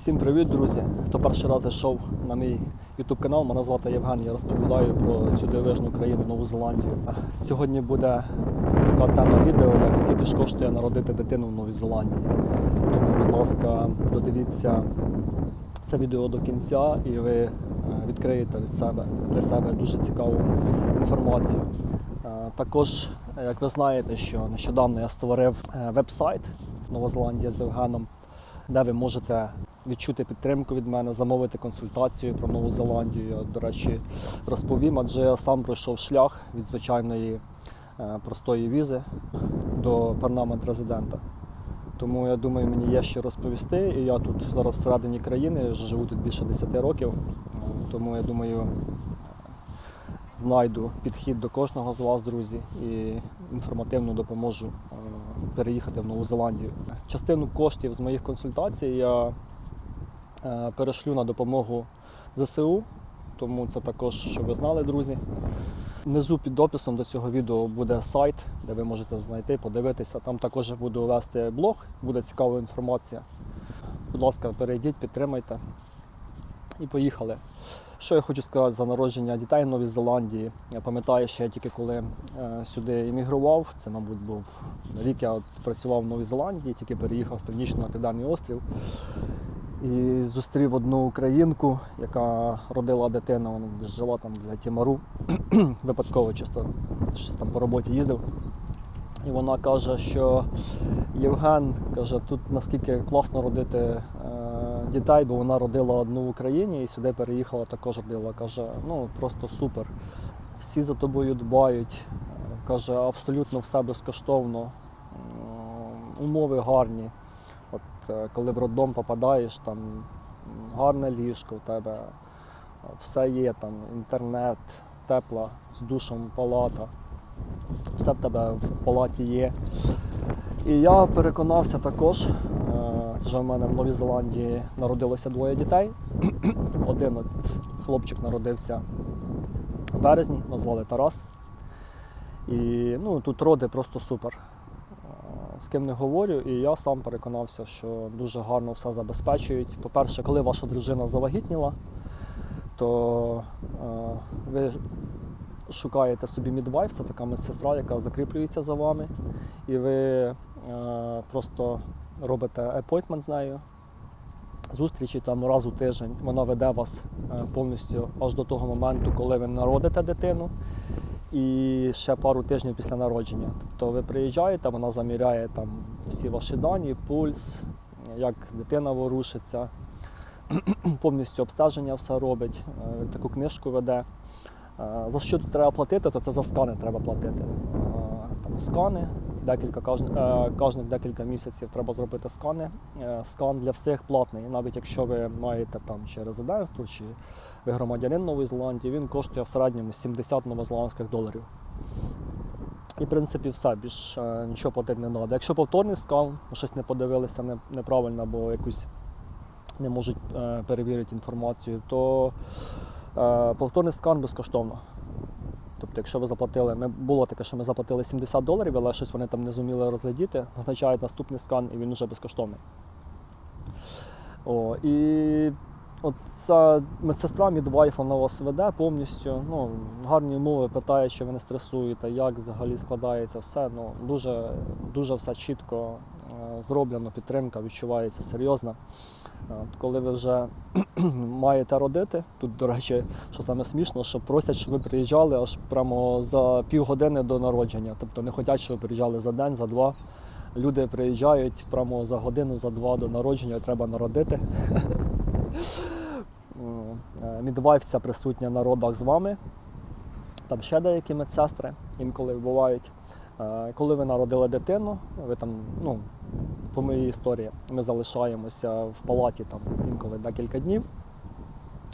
Всім привіт, друзі! Хто перший раз зайшов на мій YouTube канал, мене звати Євген. Я розповідаю про цю дивижну країну Нову Зеландію. Сьогодні буде така тема відео, як скільки ж коштує народити дитину в Новій Зеландії. Тому, будь ласка, додивіться це відео до кінця і ви е, відкриєте від себе для себе дуже цікаву інформацію. Е, Також, е, як ви знаєте, що нещодавно я створив веб-сайт Нова Зеландія з Євгеном, де ви можете відчути підтримку від мене, замовити консультацію про Нову Зеландію. Я, до речі, розповім, адже я сам пройшов шлях від звичайної е, простої візи до парламент резидента. Тому я думаю, мені є що розповісти. І я тут зараз всередині країни, живу тут більше 10 років. Тому я думаю, знайду підхід до кожного з вас, друзі, і інформативно допоможу е, переїхати в Нову Зеландію. Частину коштів з моїх консультацій я перешлю на допомогу ЗСУ, тому це також, щоб ви знали, друзі. Внизу під описом до цього відео буде сайт, де ви можете знайти, подивитися. Там також буду вести блог, буде цікава інформація. Будь ласка, перейдіть, підтримайте і поїхали. Що я хочу сказати за народження дітей в Новій Зеландії. Я пам'ятаю, що я тільки коли е, сюди іммігрував, це, мабуть, був рік я працював в Новій Зеландії, тільки переїхав з північного на південний острів. І зустрів одну українку, яка родила дитину, вона жила там для Тімару, випадково чисто щось там по роботі їздив. І вона каже, що Євген каже, тут наскільки класно родити е, дітей, бо вона родила одну в Україні і сюди переїхала, також родила. Каже, ну просто супер. Всі за тобою дбають. Каже, абсолютно все безкоштовно, умови гарні. Е, коли в роддом попадаєш, там гарне ліжко в тебе, е, все є, там інтернет, тепла, з душем палата все в тебе в палаті є. І я переконався також, е, що в мене в Новій Зеландії народилося двоє дітей. Один от хлопчик народився в березні, назвали Тарас. І ну, тут роди просто супер. З ким не говорю, і я сам переконався, що дуже гарно все забезпечують. По-перше, коли ваша дружина завагітніла, то е, ви шукаєте собі мідвайф, це така медсестра, яка закріплюється за вами, і ви е, просто робите апойтмент з нею, зустрічі там раз у тиждень. Вона веде вас е, повністю аж до того моменту, коли ви народите дитину. І ще пару тижнів після народження. Тобто ви приїжджаєте, вона заміряє там всі ваші дані, пульс, як дитина ворушиться, повністю обстеження все робить, е, таку книжку веде. Е, За що тут треба платити, то це за скани треба платити. Е, Там скани, декілька е, кожних декілька місяців треба зробити скани. Е, Скан для всіх платний. Навіть якщо ви маєте там чи резидентство, чи ви громадянин Нової Зеландії, він коштує в середньому 70 новозеландських доларів. І, в принципі, все, більш е, нічого платити не треба. Якщо повторний скан, щось не подивилися неправильно, або якусь не можуть перевірити інформацію, то Повторний скан безкоштовно. Якщо ви заплатили, ми було таке, що ми заплатили 70 доларів, але щось вони там не зуміли розглядіти, назначають наступний скан і він вже безкоштовний. О, і от ця медсестра Мідвайф, вона вас веде повністю. Ну, гарні умови, питає, чи ви не стресуєте, як взагалі складається все. Ну, дуже, дуже все чітко е, зроблено, підтримка відчувається серйозна. От, коли ви вже маєте родити, тут, до речі, що саме смішно, що просять, щоб ви приїжджали аж прямо за півгодини до народження. Тобто не хочуть, щоб ви приїжджали за день, за два. Люди приїжджають прямо за годину, за два до народження, треба народити. Е, Мідвайф ця присутня на родах з вами. Там ще деякі медсестри інколи бувають. Е, Коли ви народили дитину, ви там, ну, по моїй історії, ми залишаємося в палаті там інколи декілька днів.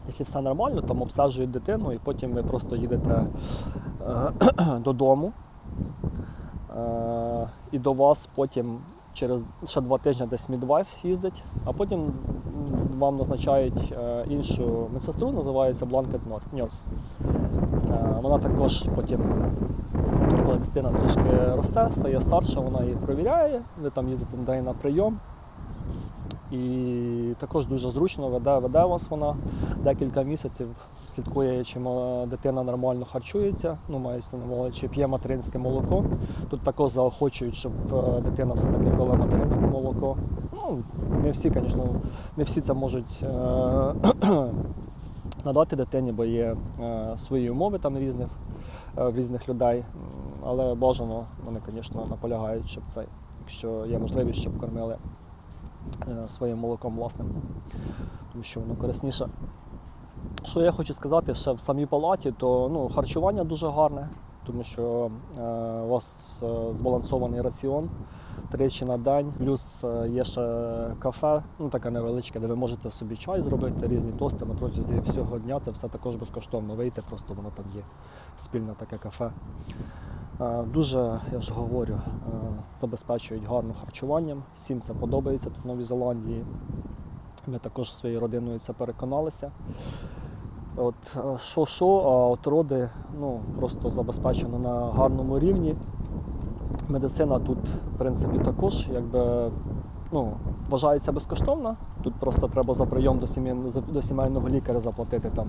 Якщо все нормально, там обстежують дитину, і потім ви просто їдете е, додому. Е, і до вас потім через ще два тижні десь мідвайф з'їздить, а потім вам назначають е, іншу медсестру, називається Blanket Nurse. Вона також потім, коли дитина трішки росте, стає старша, вона її провіряє, ви там їздите до неї на прийом. І також дуже зручно веде, веде вас вона декілька місяців. Слідкує, чи дитина нормально харчується, ну мається на чи п'є материнське молоко. Тут також заохочують, щоб е, дитина все-таки пила материнське молоко. Ну, не всі, звісно, не всі це можуть е, надати дитині, бо є е, свої умови там різних, в різних людей. Але бажано, вони, звісно, наполягають, щоб це, якщо є можливість, щоб кормили е, своїм молоком власним, тому що воно корисніше. Що я хочу сказати ще в самій палаті, то ну, харчування дуже гарне, тому що е, у вас е, збалансований раціон тричі на день, плюс е, є ще кафе, ну таке невеличке, де ви можете собі чай зробити, різні тости на всього дня. Це все також безкоштовно вийти, просто воно там є спільне таке кафе. Дуже, я ж говорю, забезпечують гарним харчуванням. Всім це подобається тут в Новій Зеландії. Ми також своєю родиною це переконалися. От е, що що, а от роди ну, просто забезпечено на гарному рівні. Медицина тут, в принципі, також якби, ну, вважається безкоштовна. Тут просто треба за прийом до, сімейного, до сімейного лікаря заплатити там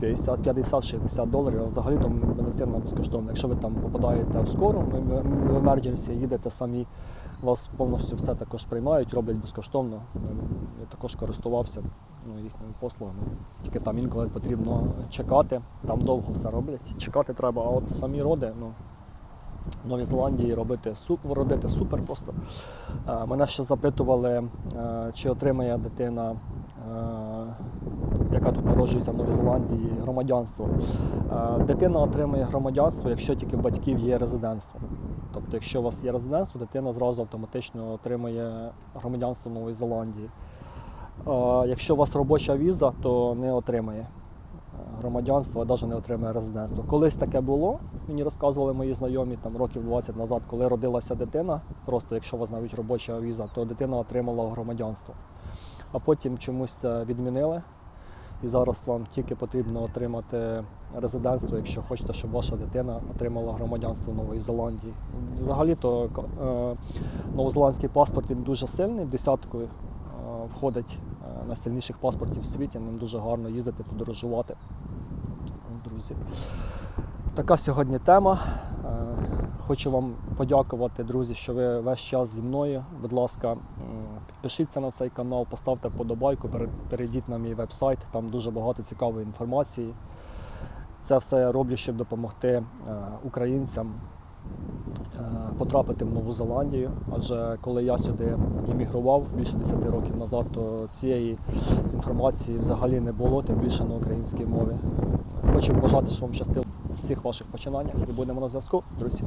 50 50-60 доларів, взагалі то медицина безкоштовна. Якщо ви там попадаєте в скору, в емердженсі їдете самі, вас повністю все також приймають, роблять безкоштовно. Я також користувався ну, їхніми послугами. Тільки там інколи потрібно чекати, там довго все роблять. Чекати треба, а от самі роди, ну, в Новій Зеландії робити родити супер просто. Е, Мене ще запитували, е, чи отримає дитина, е, яка тут народжується в Новій Зеландії, громадянство. Дитина отримує громадянство, якщо тільки в батьків є резидентство. Тобто, якщо у вас є резидентство, дитина зразу автоматично отримує громадянство Нової Зеландії. Е, Якщо у вас робоча віза, то не отримає громадянство, а навіть не отримає резидентство. Колись таке було, мені розказували мої знайомі там років 20 назад, коли родилася дитина, просто якщо у вас навіть робоча віза, то дитина отримала громадянство. А потім чомусь це відмінили. І зараз вам тільки потрібно отримати резидентство, якщо хочете, щоб ваша дитина отримала громадянство Нової Зеландії. Взагалі-то е, новозеландський паспорт він дуже сильний, в десятку е, входить е, найсильніших паспортів в світі. Ним дуже гарно їздити, подорожувати. Друзі. Така сьогодні тема. Хочу вам подякувати, друзі, що ви весь час зі мною. Будь ласка, підпишіться на цей канал, поставте вподобайку, перейдіть на мій веб-сайт, там дуже багато цікавої інформації. Це все я роблю, щоб допомогти е, українцям е, потрапити в Нову Зеландію. Адже коли я сюди іммігрував більше 10 років назад, то цієї інформації взагалі не було, тим більше на українській мові. Хочу побажати, щоб вам щастило всіх ваших починаннях і будемо на зв'язку, друзі.